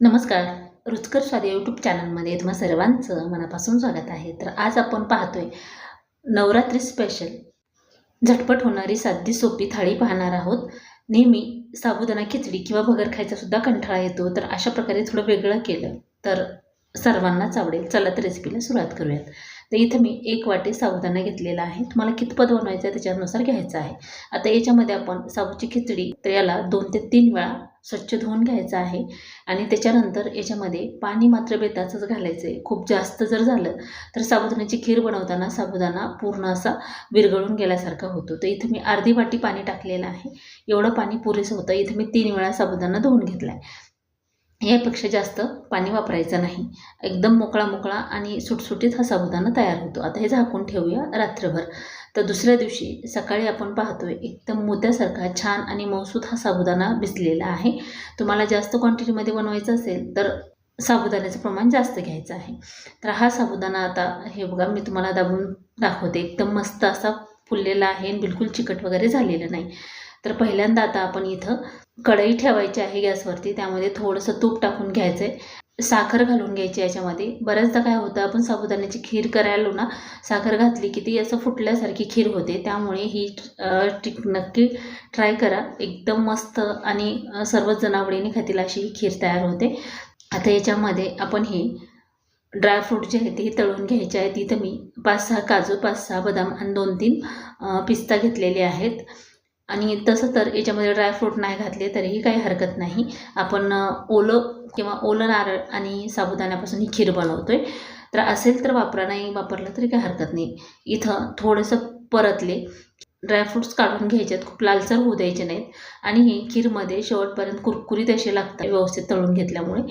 नमस्कार. रुचकर स्वाद यूट्यूब चॅनलमध्ये तुम्हा सर्वांचं मनापासून स्वागत आहे. तर आज आपण पाहतोय नवरात्री स्पेशल झटपट होणारी साधी सोपी थाळी पाहणार आहोत. नेहमी साबुदाणा खिचडी किंवा भगर खायचा सुद्धा कंठाळा येतो. तर अशा प्रकारे थोडं वेगळं केलं तर सर्वांनाच आवडेल. चला तर रेसिपीला सुरुवात करूयात. तर इथं मी एक वाटे साबुदाणा घेतलेला आहे. तुम्हाला कितपत बनवायचं आहे त्याच्यानुसार घ्यायचं आहे. आता याच्यामध्ये आपण साबूची खिचडी तर याला दोन ते तीन वेळा स्वच्छ धुवून घ्यायचं आहे. आणि त्याच्यानंतर याच्यामध्ये पाणी मात्र बेताचंच घालायचं आहे खूप जास्त जर झालं तर साबुदाण्याची खीर बनवताना साबुदाणा पूर्ण असा विरघळून गेल्यासारखा होतो. तर इथं मी अर्धी वाटी पाणी टाकलेलं आहे. एवढं पाणी पुरेसं होतं. इथं मी तीन वेळा साबुदाणा धुवून घेतला आहे यापेक्षा जास्त पाणी वापरायचं नाही. एकदम मोकळा मोकळा आणि सुटसुटीत हा साबुदाणा तयार होतो. आता हे झाकून ठेवूया रात्रभर. तर दुसऱ्या दिवशी सकाळी आपण पाहतोय एकदम मोत्यासारखा छान आणि मौसूद हा साबुदाणा भिजलेला आहे. तुम्हाला जास्त क्वांटिटीमध्ये बनवायचं असेल तर साबुदाण्याचं प्रमाण जास्त घ्यायचं आहे. तर हा साबुदाणा आता हे बघा मी तुम्हाला दाबून दाखवते. एकदम मस्त असा फुललेला आहे आणि बिलकुल चिकट वगैरे झालेलं नाही. तर पहिल्यांदा आता आपण इथं कढई ठेवायची आहे गॅसवरती त्यामध्ये थोडंसं तूप टाकून घ्यायचं आहे साखर घालून घ्यायची याच्यामध्ये. बऱ्याचदा काय होतं आपण साबुदाण्याची खीर करायला ना साखर घातली की ती असं फुटल्यासारखी खीर होते. त्यामुळे ही टिक नक्की ट्राय करा. एकदम मस्त आणि सर्वच जनावडीने खातील अशी ही खीर तयार होते. आता याच्यामध्ये आपण हे ड्रायफ्रूट जे आहे ते तळून घ्यायचे आहेत. इथं मी पाच सहा काजू पाच सहा बदाम आणि दोन तीन पिस्ता घेतलेले आहेत. आणि तसं तर याच्यामध्ये ड्रायफ्रूट नाही घातले तरीही काही हरकत नाही. आपण ओलं किंवा ओलं नारळ आणि साबुदाण्यापासून ही खीर बनवतो आहे तर असेल तर वापरा नाही वापरलं तरी काही हरकत नाही. इथं थोडंसं परतले. ड्रायफ्रूट्स काढून घ्यायचे आहेत खूप लालसर होऊ द्यायचे नाहीत. आणि ही खीरमध्ये शेवटपर्यंत कुरकुरीत असे लागतात व्यवस्थित तळून घेतल्यामुळे.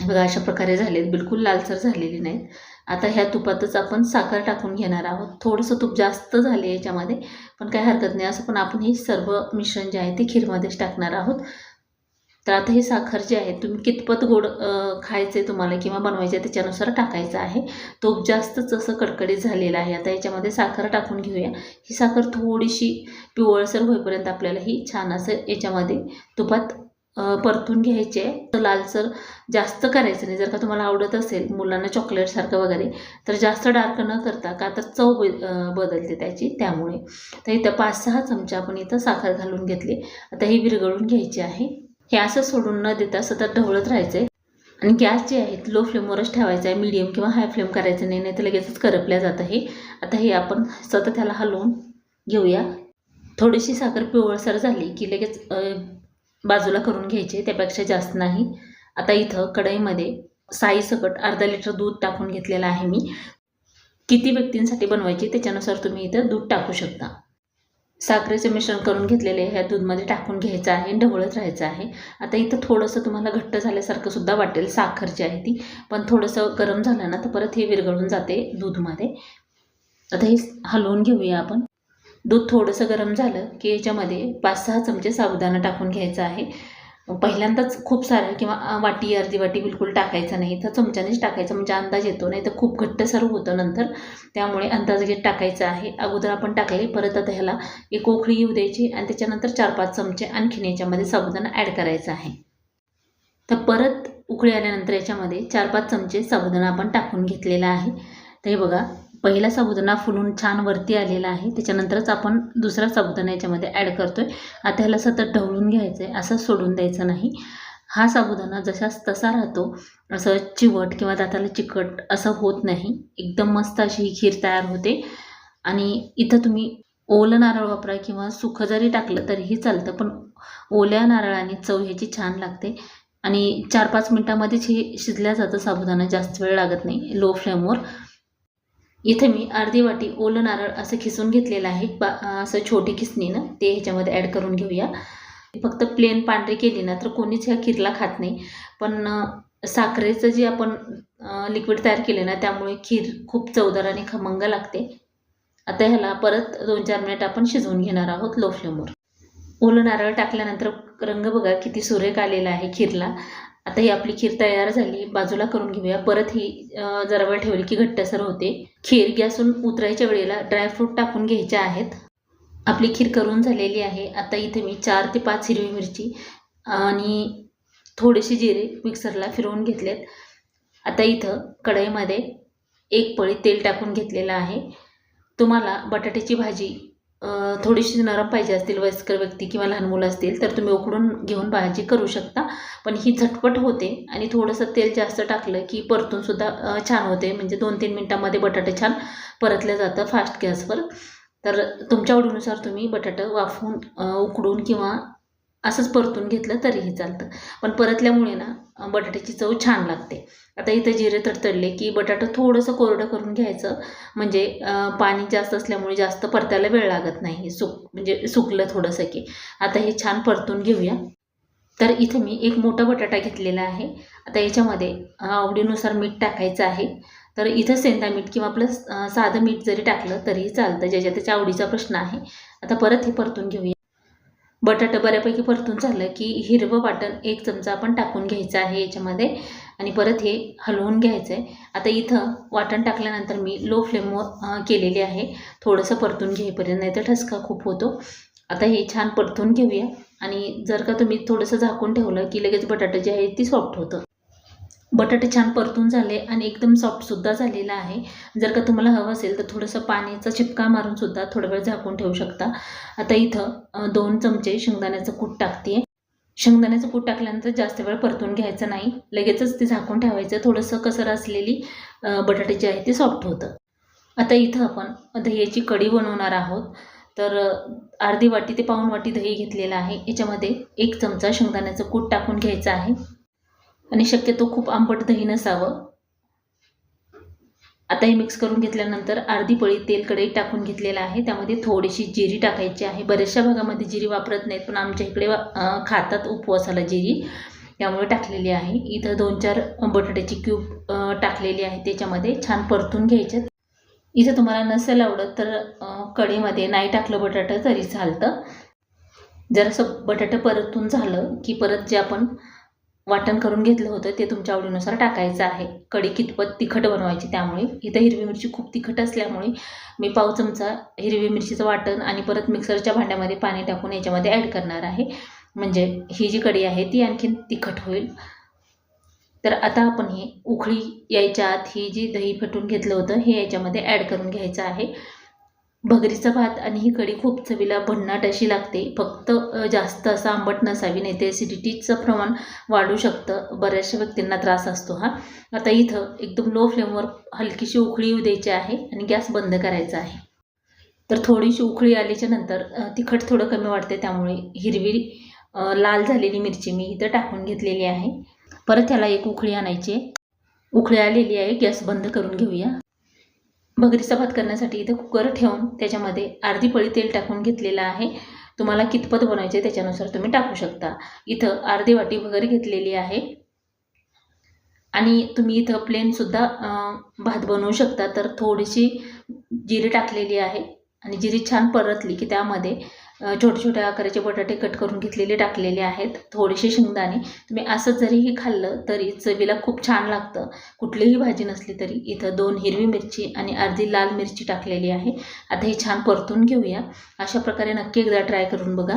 बघा अशा प्रकारे झालेत. बिलकुल लालसर झालेली नाहीत. आता ह्या तुपातच आपण साखर टाकून घेणार आहोत. थोडंसं तूप जास्त झाले याच्यामध्ये पण काही हरकत नाही. असं पण आपण हे सर्व मिश्रण जे आहे ते खीरमध्येच टाकणार आहोत. तर आता हे साखर जे आहे तुम्ही कितपत गोड खायचे तुम्हाला किंवा बनवायचे त्याच्यानुसार टाकायचं आहे. तूप जास्तच असं कडकडीत झालेलं आहे. आता याच्यामध्ये साखर टाकून घेऊया. ही साखर थोडीशी पिवळसर होईपर्यंत आपल्याला ही छान असं याच्यामध्ये तुपात परतून घ्यायचे. तर लालसर जास्त करायचं नाही. जर का तुम्हाला आवडत असेल मुलांना चॉकलेटसारखं वगैरे तर जास्त डार्क न करता का तर चव बदलते त्याची त्यामुळे. तर इथं पाच सहा चमचे आपण इथं साखर घालून घेतली. आता ही विरघळून घ्यायची आहे. हे असं सोडून न देता सतत ढवळत राहायचं आहे आणि गॅस जे आहेत लो फ्लेमवरच ठेवायचा आहे. मीडियम किंवा हाय फ्लेम करायचं नाही. नाही तर लगेचच करपल्या जातं हे आता हे आपण सतत त्याला हलवून घेऊया. थोडीशी साखर पिवळसर झाली की लगेच बाजूला करून घ्यायचे त्यापेक्षा जास्त नाही. आता इथं कढईमध्ये साईसकट अर्धा लिटर दूध टाकून घेतलेलं आहे मी. किती व्यक्तींसाठी बनवायची त्याच्यानुसार तुम्ही इथं दूध टाकू शकता. साखरेचे मिश्रण करून घेतलेले ह्या दूधमध्ये टाकून घ्यायचं आहे ढवळत राहायचं आहे. आता इथं थोडंसं तुम्हाला घट्ट झाल्यासारखं सुद्धा वाटेल साखर जी आहे ती. पण थोडंसं गरम झालं ना तर परत हे विरघळून जाते दूधमध्ये. आता हे हलवून घेऊया आपण. दूध थोडंसं गरम झालं की याच्यामध्ये पाच सहा चमचे साबुदाणा टाकून घ्यायचा आहे. पहिल्यांदाच खूप सारं किंवा वाटी अर्धी वाटी बिलकुल टाकायचं नाही. तर चमच्यानेच टाकायचं म्हणजे अंदाज येतो. नाही तर खूप घट्टसर होतं नंतर. त्यामुळे अंदाज घेत टाकायचं आहे. अगोदर आपण टाकले परत आता ह्याला एक ओखळी येऊ द्यायची आणि त्याच्यानंतर चार पाच चमचे आणखीन याच्यामध्ये साबुदाणा ॲड करायचा आहे. तर परत उकळी आल्यानंतर याच्यामध्ये चार पाच चमचे साबुदाणा आपण टाकून घेतलेला आहे. तर हे बघा पहिला साबुदाणा फुलून छान वरती आलेला आहे. त्याच्यानंतरच आपण दुसरा साबुदाणा याच्यामध्ये ॲड करतो आहे आता ह्याला सतत ढवळून घ्यायचं आहे असं सोडून द्यायचं नाही. हा साबुदाणा जशाच तसा राहतो असं चिवट किंवा दाताला चिकट असं होत नाही. एकदम मस्त अशी ही खीर तयार होते. आणि इथं तुम्ही ओलं नारळ वापरा किंवा सुखं जरी टाकलं तरीही चालतं पण ओल्या नारळाने चव ह्याची छान लागते. आणि चार पाच मिनटामध्येच हे शिजल्या जातं साबुदाणा. जास्त वेळ लागत नाही. लो फ्लेमवर. इथे मी अर्धी वाटी ओलं नारळ असं खिसून घेतलेलं आहे. बा असं छोटी खिसणीनं ते ह्याच्यामध्ये ॲड करून घेऊया. फक्त प्लेन पांढरी केली ना तर कोणीच ह्या खीरला खात नाही. पण साखरेचं जे आपण लिक्विड तयार केले ना त्यामुळे खीर खूप चवदार आणि खमंग लागते. आता ह्याला परत दोन चार मिनिट आपण शिजवून घेणार आहोत लो फ्लेमवर ओलं नारळ टाकल्यानंतर रंग बघा किती सुरेख आलेला आहे खीरला. आता ही आपली खीर तयार झाली बाजूला करून घेऊया. परत ही जरा वेळ ठेवली की घट्टसर होते. खीर गॅसून उतरायच्या वेळेला ड्रायफ्रूट टाकून घ्यायचे आहेत. आपली खीर करून झालेली आहे. आता इथे मी चार ते पाच हिरवी मिरची आणि थोडेसे जिरे मिक्सरला फिरवून घेतलेत. आता इथं कढईमध्ये एक पळी तेल टाकून घेतलेलं आहे. तुम्हाला बटाट्याची भाजी थोडीशी नरम पाहिजे असतील वयस्कर व्यक्ती किंवा लहान मुलं असतील तर तुम्ही उकडून घेऊन भाजी करू शकता. पण ही झटपट होते आणि थोडंसं तेल जास्त टाकलं की परतूनसुद्धा छान होते. म्हणजे दोन तीन मिनटामध्ये बटाटे छान परतलं जातं फास्ट गॅसवर. तर तुमच्या आवडीनुसार तुम्ही बटाटं वाफवून उकडून किंवा असंच परतून घेतलं तरीही चालतं. पण परतल्यामुळे ना बटाट्याची चव छान लागते. आता इथं जिरे तर तळले की बटाटा थोडंसं कोरडं करून घ्यायचं. म्हणजे पाणी जास्त असल्यामुळे जास्त परतायला वेळ लागत नाही. सुक म्हणजे सुकलं थोडंसं की. आता हे छान परतून घेऊया. तर इथे मी एक मोठा बटाटा घेतलेला आहे. आता याच्यामध्ये आवडीनुसार मीठ टाकायचं आहे. तर इथं सेंदा मीठ किंवा आपलं साधं मीठ जरी टाकलं तरीही चालतं. ज्याच्या त्याच्या आवडीचा प्रश्न आहे. आता परत हे परतून घेऊया. बटाटा बऱ्यापैकी परतून झालं की हिरवं वाटण एक चमचा आपण टाकून घ्यायचं आहे याच्यामध्ये. आणि परत हे हलवून घ्यायचं आहे आता इथं वाटण टाकल्यानंतर मी लो फ्लेमवर केलेले केलेली आहे. थोडंसं परतून घेईपर्यंत नाही तर ठसका खूप होतो. आता हे छान परतून घेऊया. आणि जर का तुम्ही थोडंसं झाकून ठेवलं की लगेच बटाटा जे आहे ती सॉफ्ट होतं. बटाटे छान परतून झाले आणि एकदम सॉफ्टसुद्धा झालेला आहे. जर का तुम्हाला हवं असेल तर थोडंसं पाण्याचा चिपका मारूनसुद्धा थोडा वेळ झाकून ठेवू शकता. आता इथं दोन चमचे शेंगदाण्याचं कूट टाकते. शेंगदाण्याचं कूट टाकल्यानंतर जास्त वेळ परतून घ्यायचं नाही. लगेचच ते झाकून ठेवायचं. थोडंसं कसर असलेली बटाटे जे आहे ते सॉफ्ट होतं. आता इथं आपण दह्याची कढी बनवणार आहोत. तर अर्धी वाटी ते पाऊण वाटी दही घेतलेलं आहे. याच्यामध्ये एक चमचा शेंगदाण्याचं कूट टाकून घ्यायचं आहे. आणि शक्यतो खूप आंबट दही नसावं. आता हे मिक्स करून घेतल्यानंतर अर्धी पळी तेल कढईत टाकून घेतलेलं आहे. त्यामध्ये थोडीशी जिरी टाकायची आहे. बऱ्याचशा भागामध्ये जिरी वापरत नाहीत पण आमच्या इकडे वा- खातात उपवासाला जिरी. त्यामुळे टाकलेली आहे. इथं दोन चार बटाट्याची क्यूब टाकलेली आहे. त्याच्यामध्ये छान परतून घ्यायच्यात. इथं तुम्हाला नसेल आवडत तर कढीमध्ये कढईमध्ये नाही टाकलं बटाटं तरी चालतं. जरासं बटाटं परतून झालं की परत जे आपण वाटण करून घेतलं होतं ते तुमच्या आवडीनुसार टाकायचं आहे. कढी कितपत तिखट बनवायची त्यामुळे. इथं हिरवी मिरची खूप तिखट असल्यामुळे मी पाव चमचा हिरवी मिरचीचं वाटण आणि परत मिक्सरच्या भांड्यामध्ये पाणी टाकून याच्यामध्ये ॲड करणार आहे. म्हणजे ही जी कढी आहे ती आणखीन तिखट होईल. तर आता आपण हे उखळी यायच्या आत ही जी दही फटून घेतलं होतं हे याच्यामध्ये ॲड करून घ्यायचं आहे. भगरीचा भात आणि ही कढी खूप चवीला भन्नाट अशी लागते. फक्त जास्त असं आंबट नसावी नाही ते ॲसिडिटीचं प्रमाण वाढू शकतं. बऱ्याचशा व्यक्तींना त्रास असतो हा. आता इथं एकदम लो फ्लेमवर हलकीशी उकळी येऊ द्यायची आहे आणि गॅस बंद करायचा आहे. तर थोडीशी उकळी आल्याच्यानंतर तिखट थोडं कमी वाटते त्यामुळे हिरवी लाल झालेली मिरची मी इथं टाकून घेतलेली आहे. परत त्याला एक उकळी आणायची आहे. उकळी आलेली आहे गॅस बंद करून घेऊया. भगरीचा भात करण्यासाठी इथं कुकर ठेवून त्याच्यामध्ये अर्धी पळी तेल टाकून घेतलेलं आहे. तुम्हाला कितपत बनवायचे त्याच्यानुसार तुम्ही टाकू शकता. इथं अर्धी वाटी भगर घेतलेली आहे. आणि तुम्ही इथं प्लेनसुद्धा भात बनवू शकता. तर थोडीशी जिरी टाकलेली आहे. आणि जिरी छान परतली की त्यामध्ये छोट्या छोट्या आकाराचे बटाटे कट करून घेतलेले टाकलेले आहेत. थोडेसे शेंगदाणे. तुम्ही असं जरीही खाल्लं तरी चवीला खूप छान लागतं. कुठलीही भाजी नसली तरी इथं दोन हिरवी मिरची आणि अर्धी लाल मिरची टाकलेली आहे. आता हे छान परतून घेऊया. अशा प्रकारे नक्की एकदा ट्राय करून बघा.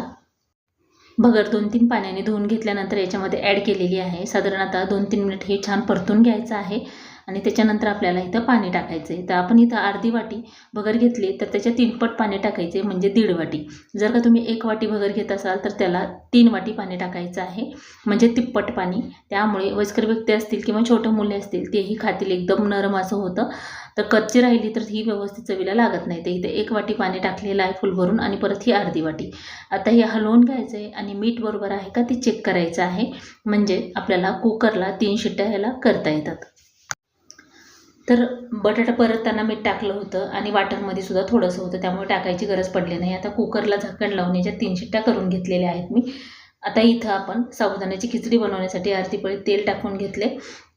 भगर दोन तीन पाण्याने धुवून घेतल्यानंतर याच्यामध्ये ॲड केलेली आहे. साधारण आता दोन तीन मिनिट हे छान परतून घ्यायचं आहे. आणि त्याच्यानंतर आपल्याला इथं पाणी टाकायचं आहे तर आपण इथं अर्धी वाटी भगर घेतली तर त्याच्या तीनपट पाणी टाकायचे म्हणजे दीड वाटी. जर का तुम्ही एक वाटी भगर घेत असाल तर त्याला तीन वाटी पाणी टाकायचं आहे म्हणजे तिप्पट पाणी. त्यामुळे वयस्कर व्यक्ती असतील किंवा छोटे मुले असतील तेही खातील. एकदम नरम असं होतं. तर कच्ची राहिली तर ही व्यवस्थित चवीला लागत नाही. ते इथे एक वाटी पाणी टाकलेलं आहे फुल भरून आणि परत ही अर्धी वाटी. आता हे हलवून घ्यायचं आहे आणि मीठ बरोबर आहे का ते चेक करायचं आहे. म्हणजे आपल्याला कुकरला तीन शिट्ट्या ह्याला करता येतात. तर बटाटा परतताना मीठ टाकलं होतं आणि वाटणमध्ये सुद्धा थोडंसं होतं त्यामुळे टाकायची गरज पडली नाही. आता कुकरला झाकण लावून याच्या तीन शिट्ट्या करून घेतलेल्या आहेत मी. आता इथं आपण साबुदाण्याची खिचडी बनवण्यासाठी अर्धी पळी तेल टाकून घेतले.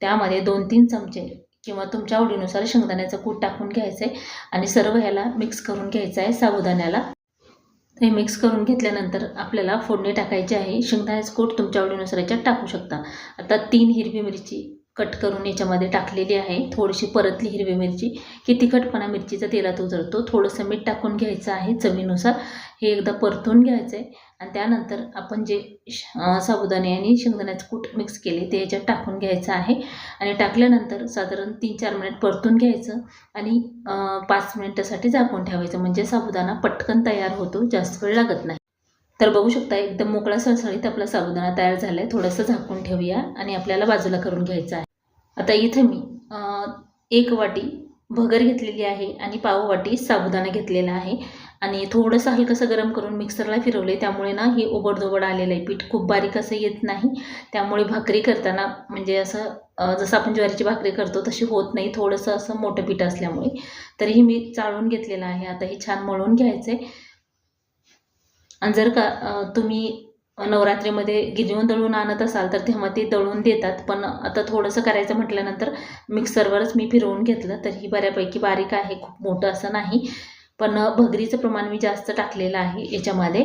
त्यामध्ये दोन तीन चमचे किंवा तुमच्या आवडीनुसार शेंगदाण्याचं कूट टाकून घ्यायचं आहे आणि सर्व ह्याला मिक्स करून घ्यायचं आहे साबुदाण्याला. हे मिक्स करून घेतल्यानंतर आपल्याला फोडणी टाकायची आहे. शेंगदाण्याचं कूट तुमच्या आवडीनुसार याच्यात टाकू शकता. आता तीन हिरवी मिरची कट करून याच्यामध्ये टाकलेली आहे. थोडीशी परतली हिरवी मिरची. की तिखटपणा मिरचीचा तेलात उतरतो. थोडंसं मीठ टाकून घ्यायचं आहे चवीनुसार. हे एकदा परतून घ्यायचं आहे आणि त्यानंतर आपण जे श- साबुदाणे आणि शेंगदाण्याचं कूट मिक्स केले ते याच्यात टाकून घ्यायचं आहे. आणि टाकल्यानंतर साधारण तीन चार मिनिट परतून घ्यायचं. आणि पाच मिनिटासाठी झाकून ठेवायचं. म्हणजे साबुदाणा पटकन तयार होतो. जास्त वेळ लागत नाही. तर बघू शकता एकदम मोकळा सळसळीत आपला साबुदाणा तयार झाला आहे थोडंसं झाकून ठेवूया. आणि आपल्याला बाजूला करून घ्यायचं आहे. आता इथे मी एक वाटी भगर घेतलेली आहे आणि पाव वाटी साबुदाणा घेतलेला आहे. आणि थोडंसं हलकंसं गरम करून मिक्सरला फिरवले त्यामुळे ना हे ओबडधोबड आलेलं आहे. पीठ खूप बारीक असं येत नाही. त्यामुळे भाकरी करताना म्हणजे असं जसं आपण ज्वारीची भाकरी करतो तशी होत नाही. थोडंसं असं मोठं पीठ असल्यामुळे. तरीही मी चाळून घेतलेलं आहे. आता हे छान मळून घ्यायचं आहे आणि जर का तुम्ही नवरात्रीमध्ये गिरवून दळून आणत असाल तर तेव्हा ते दळून देतात. पण आता थोडंसं करायचं म्हटल्यानंतर मिक्सरवरच मी फिरवून घेतलं तर ही बऱ्यापैकी बारीक आहे खूप मोठं असं नाही. पण भगरीचं प्रमाण मी जास्त टाकलेलं आहे याच्यामध्ये.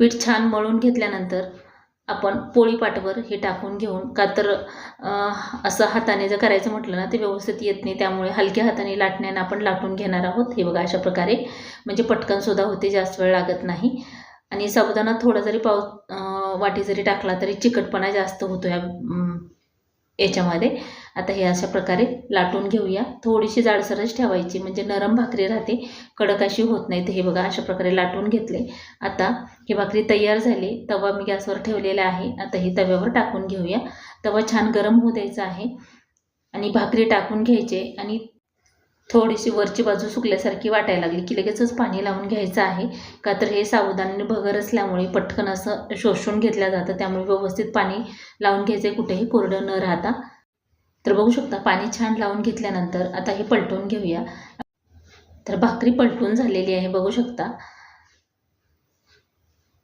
पीठ छान मळून घेतल्यानंतर आपण पोळीपाटवर हे टाकून घेऊन का तर असं हाताने जर करायचं म्हटलं ना ते व्यवस्थित येत नाही. त्यामुळे हलक्या हाताने लाटण्यानं आपण लाटून घेणार आहोत. हे बघा अशा प्रकारे. म्हणजे पटकनसुद्धा होते जास्त वेळ लागत नाही. आणि साबुदाणा थोडा जरी पाव वाटी जरी टाकला तरी चिकटपणा जास्त होतो ह्या याच्यामध्ये. आता हे अशा प्रकारे लाटून घेऊया. थोडीशी जाडसरच ठेवायची म्हणजे नरम भाकरी राहते कडक अशी होत नाही. तर हे बघा अशा प्रकारे लाटून घेतले. आता ही भाकरी तयार झाली. तवा मी गॅसवर ठेवलेला आहे. आता ही तव्यावर टाकून घेऊया. तवा छान गरम होऊ द्यायचा आहे. आणि भाकरी टाकून घ्यायचे. आणि थोडीशी वरची बाजू सुकल्यासारखी वाटायला लागली की लगेचच पाणी लावून घ्यायचं आहे. का तर हे सावधानाने भगर असल्यामुळे पटकन असं शोषून घेतलं जातं. त्यामुळे व्यवस्थित पाणी लावून घ्यायचं कुठेही कोरडं न राहता. तर बघू शकता पाणी छान लावून घेतल्यानंतर आता हे पलटून घेऊया. तर भाकरी पलटून झालेली आहे बघू शकता.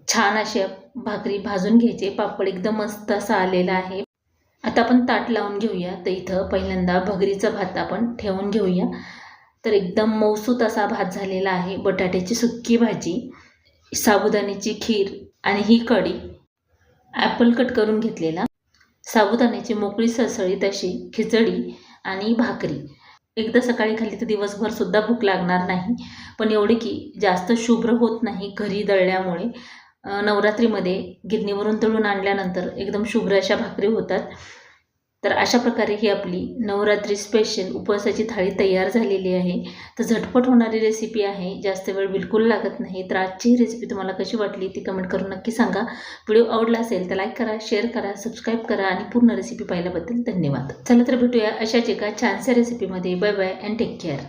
छान अशी भाकरी भाजून घ्यायचे. पापड एकदम मस्त असा आलेला आहे. आता आपण ताट लावून घेऊया. तर इथं पहिल्यांदा भगरीचा भात आपण ठेवून घेऊया. तर एकदम मौसूत असा भात झालेला आहे. बटाट्याची सुक्की भाजी साबुदाण्याची खीर आणि ही कढी. ॲपल कट करून घेतलेला. साबुदाण्याची मोकळी सळसळी तशी खिचडी आणि भाकरी. एकदा सकाळी खाल्ली तर दिवसभरसुद्धा भूक लागणार नाही. पण एवढी की जास्त शुभ्र होत नाही घरी दळल्यामुळे. नवरात्रीमध्ये गिरणीवरून तळून आणल्यानंतर एकदम शुभ्र अशा भाकरी होतात. तर अशा प्रकारे ही आपली नवरात्री स्पेशल उपवासाची थाळी तयार झालेली आहे. तर झटपट होणारी रेसिपी आहे. जास्त वेळ बिलकुल लागत नाही. तर आजची ही रेसिपी तुम्हाला कशी वाटली ती कमेंट करून नक्की सांगा. व्हिडिओ आवडला असेल तर लाईक करा शेअर करा सबस्क्राईब करा आणि पूर्ण रेसिपी पाहिल्याबद्दल धन्यवाद. चला तर भेटूया अशाच एका छानशा रेसिपीमध्ये bye bye and take care